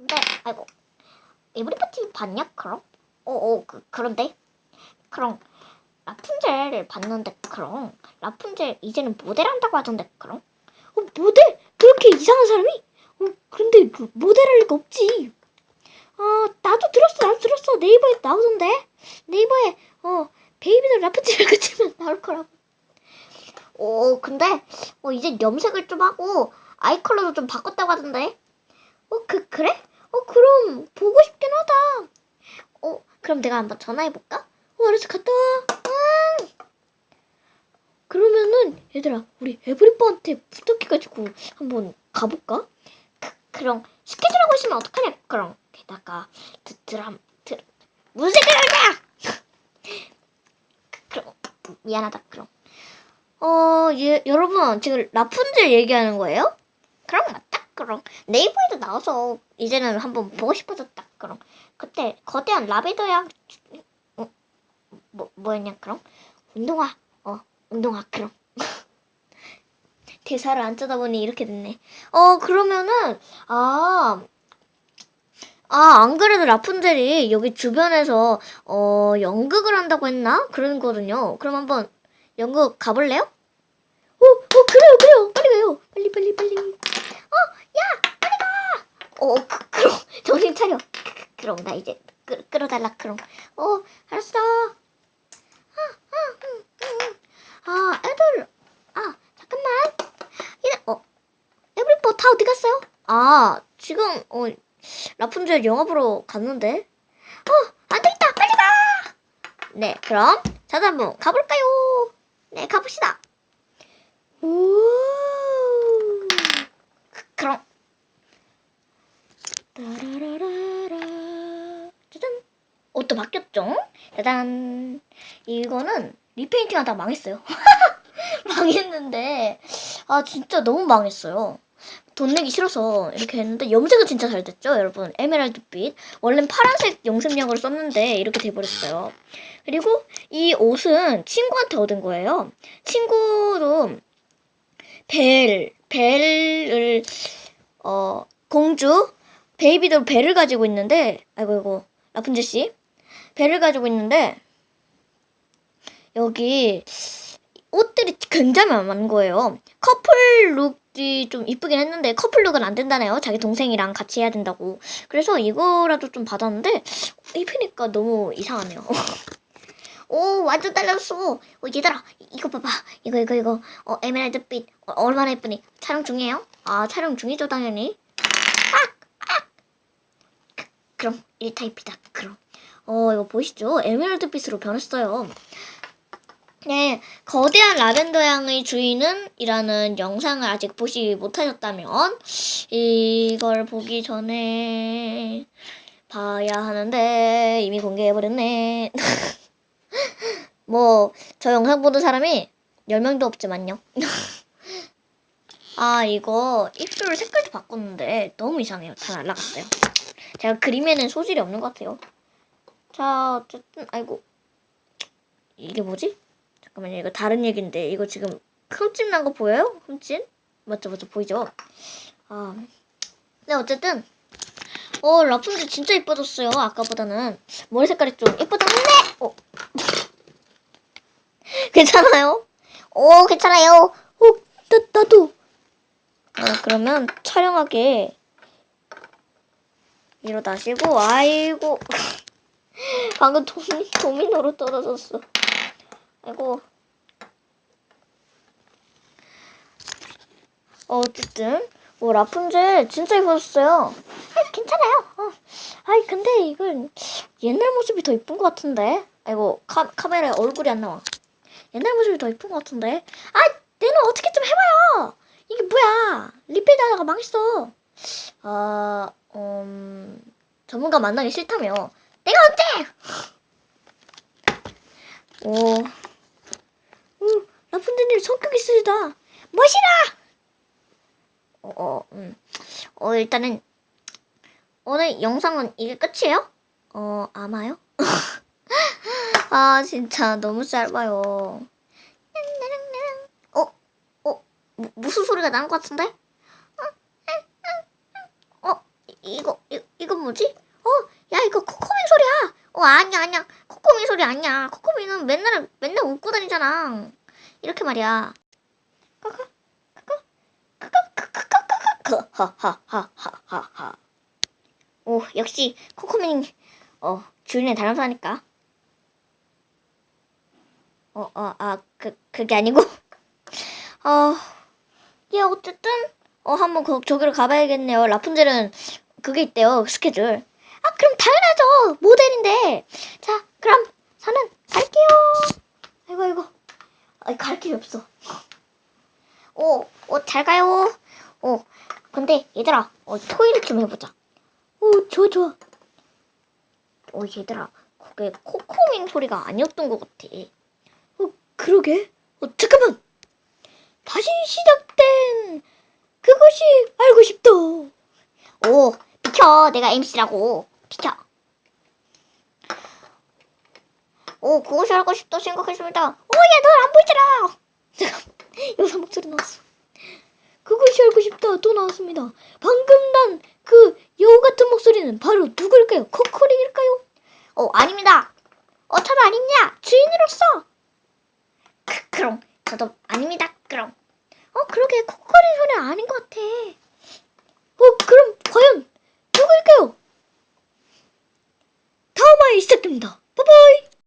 근데 아이고 에브리바디 봤냐 그럼? 어어 그 그런데 그럼 라푼젤을 봤는데 그럼 라푼젤 이제는 모델 한다고 하던데 그럼? 어 모델 그렇게 이상한 사람이? 어 그런데 그 모델 할 리가 없지. 어 나도 들었어 나도 들었어 네이버에 나오던데 네이버에 어 베이비들 라푼젤 그치면 나올 거라고. 어 근데 어 이제 염색을 좀 하고 아이 컬러도 좀 바꿨다고 하던데. 어, 그, 그래? 어, 그럼, 보고 싶긴 하다. 어, 그럼 내가 한번 전화해볼까? 어, 알았어, 갔다 와. 응. 그러면은, 얘들아, 우리 에브리버한테 부탁해가지고 한번 가볼까? 그, 그럼, 스케줄하고 있으면 어떡하냐, 그럼. 게다가, 드, 드람, 드, 무슨? 그, 그럼, 미안하다, 그럼. 어, 예, 여러분, 지금 라푼젤 얘기하는 거예요? 그럼 맞다 그럼 네이버에도 나와서 이제는 한번 보고 싶어졌다 그럼 그때 거대한 라베더양 어, 뭐 뭐였냐 그럼 운동화 어 운동화 그럼 대사를 안 짜다 보니 이렇게 됐네 어 그러면은 아 아, 안 그래도 라푼젤이 여기 주변에서 어 연극을 한다고 했나? 그러거든요. 그럼 한번 연극 가볼래요? 어, 어, 그래요, 그래요. 빨리 가요. 빨리, 빨리, 빨리. 어, 야, 빨리 가. 어, 그, 그럼 정신 차려. 그, 나 이제 끌, 끌어달라. 그럼. 어, 알았어. 아, 아. 아, 애들. 아, 잠깐만. 얘, 어, 에브리버 다 어디 갔어요? 아, 지금 어 라푼젤 영화 보러 갔는데. 어, 안 되겠다. 빨리 가. 네, 그럼 저도 한번 가볼까요? 네, 가봅시다. 오. 그- 그럼. 따라라라라. 옷도 바뀌었죠? 짜잔. 이거는 리페인팅 하다 망했어요. 망했는데, 아, 진짜 너무 망했어요. 돈 내기 싫어서 이렇게 했는데, 염색은 진짜 잘 됐죠, 여러분? 에메랄드빛. 원래는 파란색 염색약을 썼는데, 이렇게 돼버렸어요. 그리고 이 옷은 친구한테 얻은 거예요. 친구도 벨, 벨을, 어, 공주, 베이비도 벨을 가지고 있는데, 아이고, 이거, 라푼젤 씨. 벨을 가지고 있는데, 여기, 옷들이 굉장히 많은 거예요. 커플 룩이 좀 이쁘긴 했는데, 커플 룩은 안 된다네요. 자기 동생이랑 같이 해야 된다고. 그래서 이거라도 좀 받았는데, 입히니까 너무 이상하네요. 오 완전 달라졌어. 어, 얘들아 이거 봐봐. 이거 이거 이거 어 에메랄드빛 어, 얼마나 예쁘니? 촬영 중이에요? 아 촬영 중이죠 당연히. 아! 아! 그, 그럼 1타입이다. 그럼 어 이거 보이시죠? 에메랄드빛으로 변했어요. 네, 거대한 라벤더 향의 주인은 이라는 영상을 아직 보지 못하셨다면 이걸 보기 전에 봐야 하는데 이미 공개해버렸네. 뭐, 저 영상 보는 사람이 10명도 없지만요. 아, 이거 입술 색깔도 바꿨는데 너무 이상해요. 다 날라갔어요. 제가 그림에는 소질이 없는 것 같아요. 자, 어쨌든, 아이고. 이게 뭐지? 잠깐만요. 이거 다른 얘기인데, 이거 지금 흠집 난 거 보여요? 흠집? 맞죠, 맞죠, 보이죠? 아. 네, 어쨌든. 어, 라푼젤 진짜 이뻐졌어요. 아까보다는. 머리 색깔이 좀 이뻐졌는데! 어. 괜찮아요? 오, 괜찮아요. 어, 나, 나도. 어, 그러면 촬영하게 일어나시고, 아이고. 방금 도미, 도미노로 떨어졌어. 아이고. 어, 어쨌든. 뭐, 라푼젤 진짜 이뻐졌어요. 아, 괜찮아요. 어. 아이, 근데 이건 옛날 모습이 더 이쁜 것 같은데. 아이고, 카, 카메라에 얼굴이 안 나와. 옛날 모습이 더 이쁜 것 같은데. 아, 내는 어떻게 좀 해봐요. 이게 뭐야? 리필 하다가 망했어. 아, 음, 전문가 만나기 싫다며. 내가 언제? 오, 오, 라푼젤님 성격 있으시다. 멋이라. 어, 어, 음, 어 일단은 오늘 영상은 이게 끝이에요? 어, 아마요? 아 진짜 너무 짧아요. 어? 어? 무, 무슨 소리가 나는 것 같은데? 어? 이- 이거 이- 이건 뭐지? 어, 야 이거 코코밍 소리야. 어 아니야 아니야 코코밍 소리 아니야. 코코밍은 맨날 맨날 웃고 다니잖아. 이렇게 말이야. 까까 까까 까까 까까 까까 하하하하하하. 오 역시 코코밍 어 주인의 닮아사니까. 어 어 아 그 그게 아니고 어. 예, 어쨌든 어 한번 그 저기로 가봐야겠네요. 라푼젤은 그게 있대요. 스케줄. 당연하죠. 모델인데. 자, 그럼 저는 갈게요. 아이고 아이고. 아, 갈 길이 없어. 오, 어, 잘 가요. 어, 근데 얘들아, 어, 토이를 좀 해보자. 오, 좋아 좋아. 어, 얘들아, 그게 코코밍 소리가 아니었던 것 같아. 어, 그러게. 어, 잠깐만. 다시 시작된 그것이 알고 싶다. 오, 비켜. 내가 MC라고. 비켜. 오, 그것이 알고 싶다 생각했습니다. 오, 야, 너안 보이잖아. 잠깐, 여자 목소리 나왔어. 그것이 알고 싶다 또 나왔습니다. 방금 난 그 여우 같은 목소리는 바로 누굴까요? 코코링일까요? 어, 아닙니다. 어, 저도 아닙니다. 주인으로서. 크, 그럼 저도 아닙니다. 그럼. 어, 그러게 코코링 소리 아닌 것 같아. 어, 그럼 과연 누구일까요? 다음 화에 시작됩니다. 바이바이.